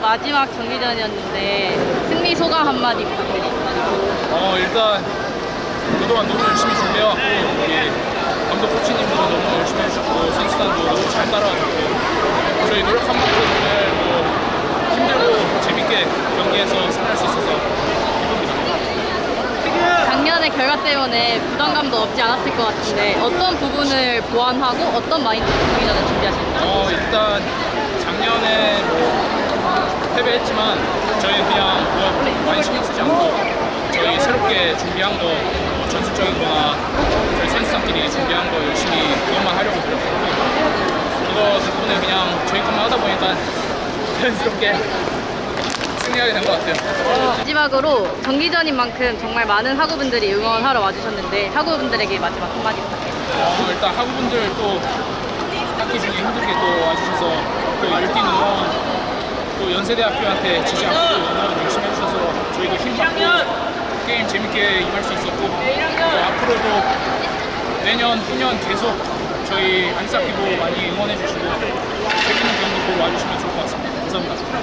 마지막 정기전이었는데 승리 소감 한마디 부탁드립니다. 어 일단 그동안 너무 열심히 준비해왔고 우리 감독 코치님도 너무 열심히 해주셨고 선수단도 너무 잘 따라와줬고 저희 노력한 만큼을 뭐 힘들고 재밌게 경기에서 승리할 수 있어서 기쁩니다. 작년의 결과 때문에 부담감도 없지 않았을 것 같은데 어떤 부분을 보완하고 어떤 마인드로 정기전을 준비하시나요? 어 일단 작년에 뭐 패배했지만 저희는 그냥 그거 많이 신경 쓰지 않고 저희 새롭게 준비한 거뭐 전술적인 거나 저희 선수단끼리 준비한 거 열심히 그것만 하려고 노력했고 그거 덕분에 그냥 저희 것만 하다 보니까 자연스럽게 승리하게 된 것 같아요. 마지막으로 정기전인 만큼 정말 많은 학우분들이 응원하러 와주셨는데 학우분들에게 마지막 한마디 부탁드립니다. 어, 일단 학우분들 또 학기 중에 힘들게 또 와주셔서 또 열띤 응원 또 연세대학교한테 지지 않고 응원 열심히 해주셔서 저희도 힘받고 게임 재밌게 임할 수 있었고 또 앞으로도 내년 후년 계속 저희 안싹 기고 많이 응원해 주시고 재밌는 경기 보러 와주시면 좋을 것 같습니다. 감사합니다.